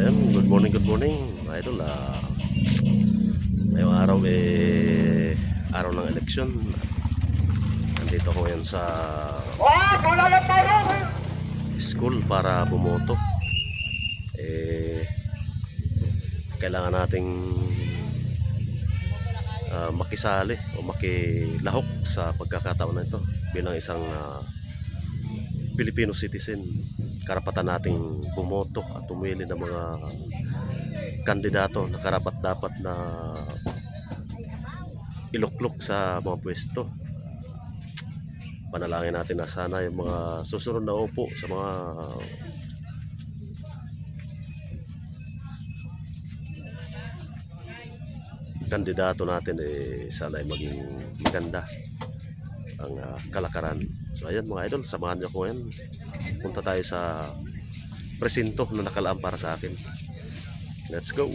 Ayan, good morning, good morning mga idol. ah ngayong araw eh araw ng eleksyon. Nandito ako ngayon sa school para bumoto. Eh kailangan nating ah, makisali o makilahok sa pagkakataon na ito bilang isang ah, Filipino citizen karapatan nating bumoto at tumili ng mga kandidato na karapat dapat na iluklok sa mga pwesto. Panalangin natin na sana yung mga susunod na upo sa mga kandidato natin eh sana ay maging maganda ang ah, kalakaran. So ayan mga idol, samahan niyo ko ngayon. Punta tayo sa presinto na nakalaan para sa akin. Let's go!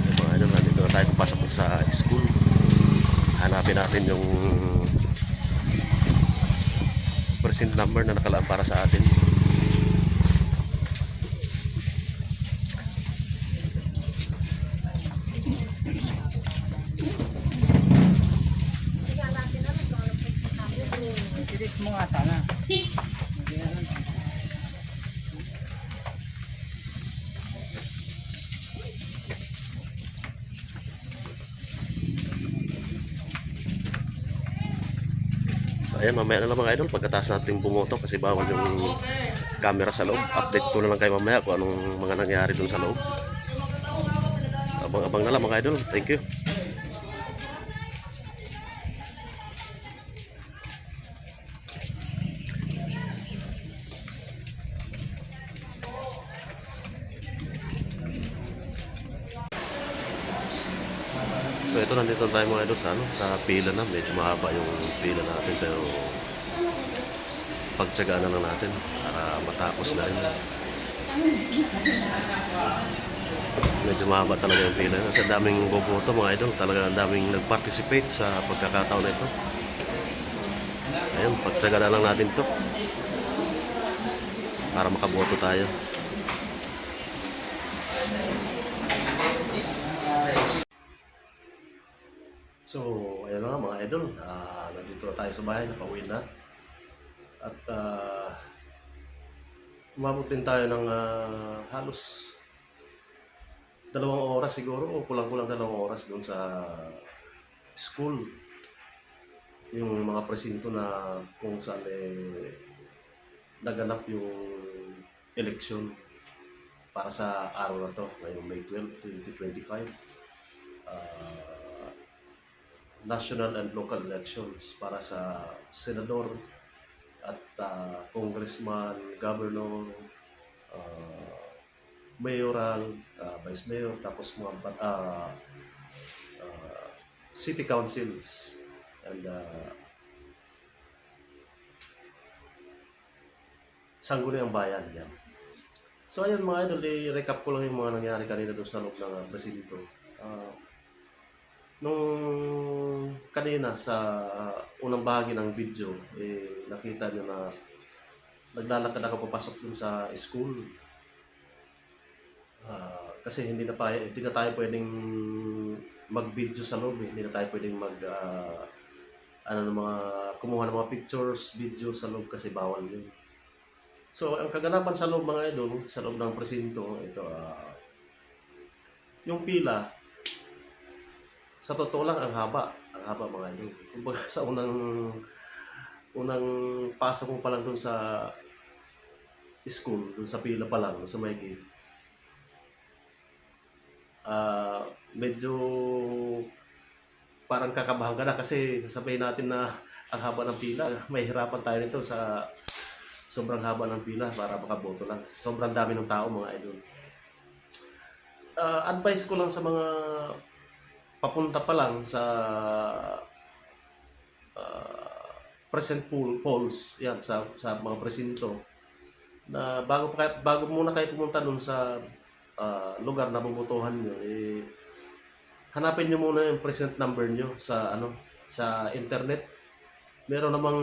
Ayan, mga idol, nandito na tayo papasok sa school. Hanapin natin yung present number na nakalaan para sa atin. Sana. Ayan, mamaya na lang mga idol, pagkatapos natin bumoto kasi bawal yung camera sa loob. Update ko na lang kayo mamaya kung anong mga nangyari dun sa loob. So abang-abang na lang mga idol. Thank you. Nandito tayo mga idol sa ano, sa pila na. Medyo mahaba yung pila natin pero pagtsagaan na lang natin para matapos na yun. Medyo mahaba talaga yung pila. Kasi daming boboto mga idol. Talaga ang daming nag-participate sa pagkakataon na ito. Ayun, pagtsagaan na lang natin to para makaboto tayo. So, ayan na mga idol. Ah, nandito na tayo sa bahay, nakauwi na. At ah, umabot din tayo ng ah, halos dalawang oras siguro o kulang-kulang dalawang oras doon sa school. Yung mga presinto na kung saan eh, naganap yung eleksyon para sa araw na to, ngayong May 12, 2025. Ah, national and local elections para sa senador at ah, congressman, governor, ah, mayoral, ah, vice mayor, tapos mga ah, ah, city councils and uh, sangguniang bayan yan. So ayun mga idol, i-recap ko lang yung mga nangyari kanina doon sa loob ng uh. Ah, Nung kanina sa unang bahagi ng video, eh, nakita nyo na naglalakad ako papasok dun sa school. Ah, kasi hindi na, pa, hindi na tayo pwedeng mag-video sa loob. eh. Hindi na tayo pwedeng mag ah, ano ng mga kumuha ng mga pictures, video sa loob kasi bawal yun. So, ang kaganapan sa loob mga idol, sa loob ng presinto, ito, ah, yung pila, sa totoo lang ang haba. Ang haba mga idol kumbaga sa unang unang pasok mo pa lang dun sa school dun sa pila pa lang sa may gate ah medyo parang kakabahan ka na kasi sasabihin natin na ang haba ng pila. May hirapan tayo nito sa sobrang haba ng pila para makaboto lang. Sobrang dami ng tao mga idol. Ah, advice ko lang sa mga papunta pa lang sa ah, present pool polls yan sa sa mga presinto na bago pa bago muna kayo pumunta dun sa ah, lugar na bubutuhan nyo eh hanapin nyo muna yung present number nyo sa ano sa internet meron namang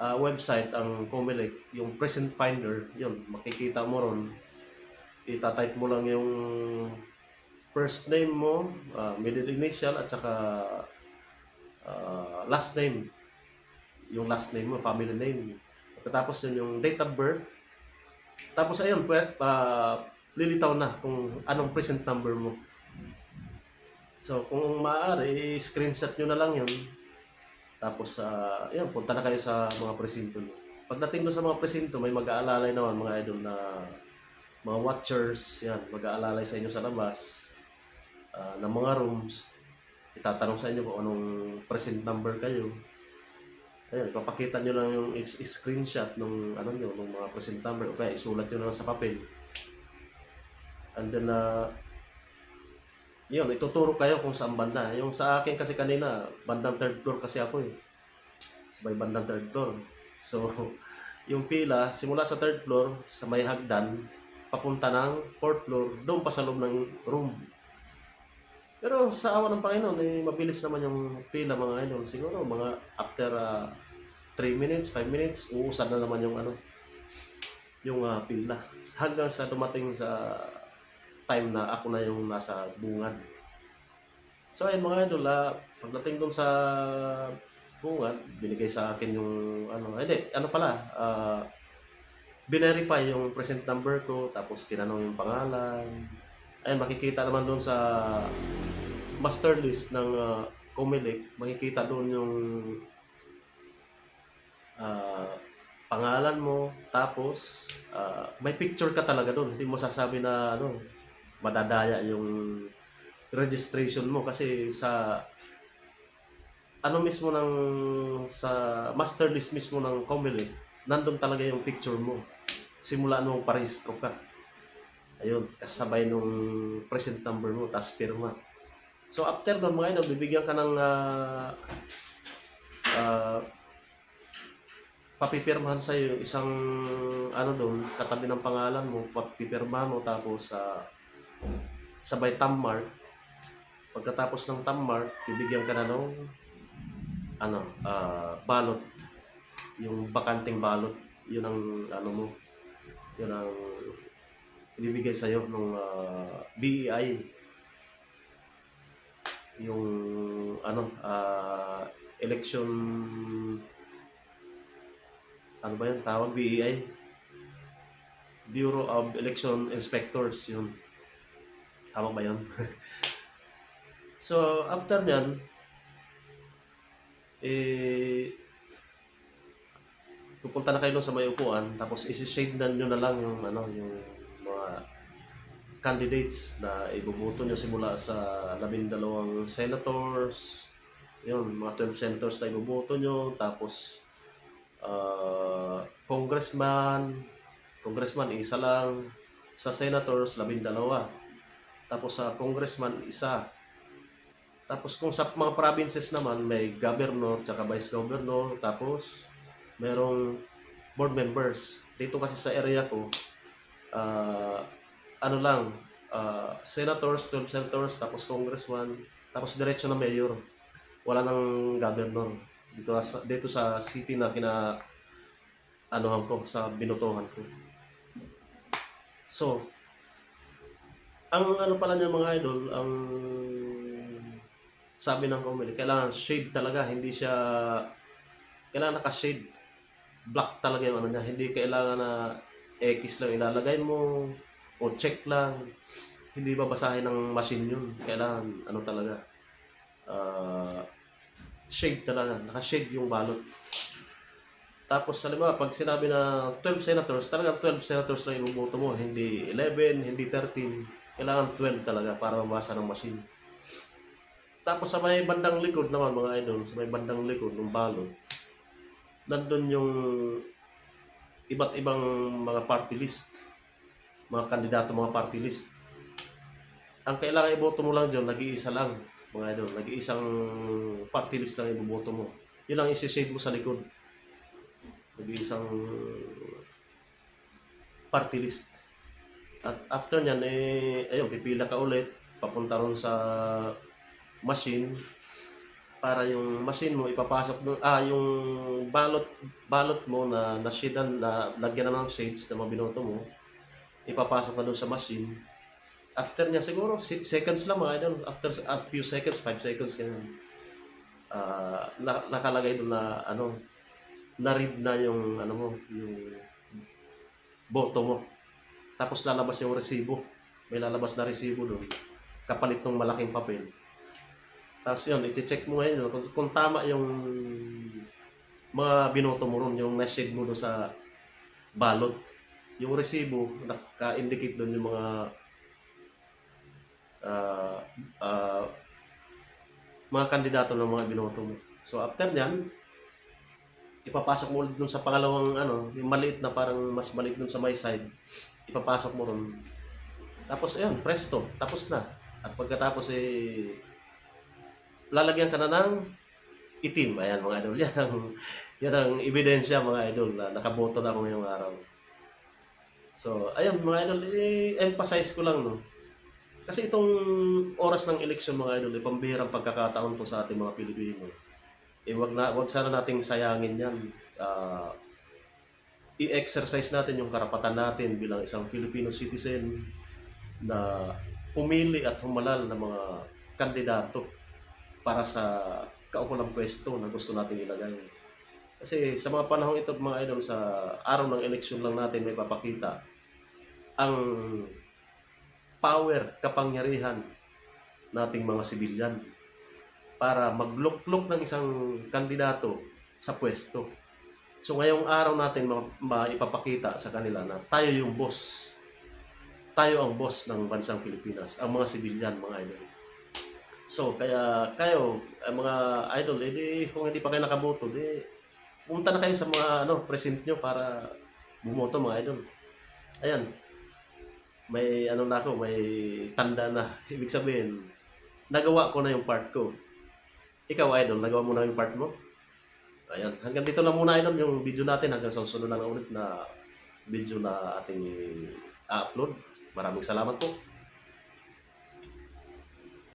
ah, website ang Comelec, yung present finder, yun, makikita mo ron. Itatype mo lang yung first name mo, ah, middle initial, at saka ah, last name. Yung last name mo, family name. Pagkatapos yun yung date of birth. Tapos ayun, pwede, ah, lilitaw na kung anong present number mo. So, kung maaari, screenshot nyo na lang yun. Tapos, uh, yun, punta na kayo sa mga presinto nyo. Pagdating doon sa mga presinto, may mag-aalalay naman mga idol na mga watchers, yan, mag-aalalay sa inyo sa labas ah, ng mga rooms. Itatanong sa inyo kung anong present number kayo. Ayun, papakita nyo lang yung screenshot ng ano nyo, ng mga present number. O kaya isulat nyo lang sa papel. And then, uh, yun, ituturo kayo kung saan banda. Yung sa akin kasi kanina, bandang third floor kasi ako eh. Sa may bandang third floor. So, yung pila, simula sa third floor, sa may hagdan, papunta ng fourth floor, doon pa sa loob ng room. Pero sa awa ng Panginoon, eh, mabilis naman yung pila mga idol. Siguro mga after 3 minutes, 5 minutes, uusad na naman yung ano, yung ah, pila. Hanggang sa dumating sa time na ako na yung nasa bungad. So ayun mga idol, ah, pagdating doon sa bungad, binigay sa akin yung ano, hindi, ano pala, ah, binerify yung present number ko, tapos tinanong yung pangalan. Ayun, makikita naman doon sa master list ng uh, Comelec, makikita doon yung ah, pangalan mo, tapos ah, may picture ka talaga doon. Hindi mo sasabi na ano, madadaya yung registration mo kasi sa ano mismo ng sa master list mismo ng Comelec, nandun talaga yung picture mo. Simula nung parehistro ka. Ayun, kasabay nung present number mo, tapos pirma. So after nun mga idol, bibigyan ka ng ah, ah, papipirmahan sa iyo isang ano doon, katabi ng pangalan mo, papipirma mo tapos sa sabay thumb mark. Pagkatapos ng thumb mark, bibigyan ka na ng ano, ah, balot. Yung bakanting balot, yun ang ano mo, yun ang ibibigay sa iyo ng BEI yung ano ah, election ano ba yun? Tawag BEI Bureau of Election Inspectors yun. Tama ba yun? So after nyan eh pupunta na kayo sa may upuan tapos isi-shade na nyo na lang yung ano yung candidates na ibubuto nyo simula sa labindalawang senators yun mga 12 senators na ibubuto nyo tapos ah, congressman congressman isa lang sa senators labindalawa tapos sa congressman isa. Tapos kung sa mga provinces naman may governor tsaka vice governor tapos merong board members. Dito kasi sa area ko ah, ano lang, ah, senators, 12 senators, tapos congressman, tapos diretso na mayor. Wala nang governor. Dito sa, dito sa city na kina anuhan ko, sa binutuhan ko. So, ang ano pala niya mga idol, ang sabi ng Comelec, kailangan shade talaga, hindi siya, kailangan naka-shade. Black talaga yung ano niya, hindi kailangan na X lang ilalagay mo, o check lang. Hindi babasahin ng machine yun. Kailangan, ano talaga, ah, shade talaga. Naka-shade yung balot. Tapos, halimbawa, pag sinabi na 12 senators, talagang 12 senators lang yung iboboto mo. Hindi 11, hindi 13. Kailangan 12 talaga para mabasa ng machine. Tapos sa may bandang likod naman mga idol, sa may bandang likod ng balot, nandun yung iba't ibang mga party list mga kandidato, mga party list. Ang kailangan iboto mo lang dyan, nag-iisa lang. Mga idol, nag-iisang party list lang iboboto mo. Yun lang isi-shade mo sa likod. Nag-iisang party list. At after nyan, eh, ayun, pipila ka ulit. Papunta ron sa machine. para yung machine mo ipapasok doon, ah, yung balot, balot mo na nashidan, na lagyan na ng shades na mga binoto mo, ipapasok na doon sa machine. After niya, siguro, 6 seconds lang mga idol. After a few seconds, 5 seconds, ganyan. Ah, na, nakalagay doon na, ano, na-read na yung, ano mo, yung boto mo. Tapos lalabas yung resibo. May lalabas na resibo doon. Kapalit ng malaking papel. Tapos yun, i-check mo ngayon kung, kung tama yung mga binoto mo ron, yung na-shade mo doon sa balot. Yung resibo, naka-indicate doon yung mga ah, ah, mga kandidato ng mga binoto mo. So after nyan, ipapasok mo ulit dun sa pangalawang ano, yung maliit na parang mas maliit dun sa my side. Ipapasok mo ron. Tapos ayun, presto, tapos na. At pagkatapos eh lalagyan ka na ng itim. Ayan mga idol, yan ang, yan ang ebidensya mga idol na nakaboto na ako ngayong araw. So, ayun mga idol, i-emphasize ko lang no. Kasi itong oras ng eleksyon mga idol, eh, pambihirang pagkakataon to sa ating mga Pilipino. Eh, wag, na, wag sana nating sayangin yan. Ah, i-exercise natin yung karapatan natin bilang isang Filipino citizen na pumili at humalal ng mga kandidato para sa kaukulang pwesto na gusto nating ilagay. Kasi sa mga panahon ito mga idol, sa araw ng eleksyon lang natin may papakita ang power, kapangyarihan nating mga sibilyan para magluklok ng isang kandidato sa pwesto. So ngayong araw natin ma- maipapakita sa kanila na tayo yung boss. Tayo ang boss ng bansang Pilipinas, ang mga sibilyan, mga idol. So kaya kayo, ang mga idol, edi kung hindi pa kayo nakaboto, di pumunta na kayo sa mga ano, present nyo para bumoto mga idol. Ayan, may ano na ako, may tanda na. Ibig sabihin, nagawa ko na yung part ko. Ikaw, idol, nagawa mo na yung part mo? Ayan, hanggang dito lang muna, idol, yung video natin. Hanggang sa susunod na ulit na video na ating i-upload. Maraming salamat po.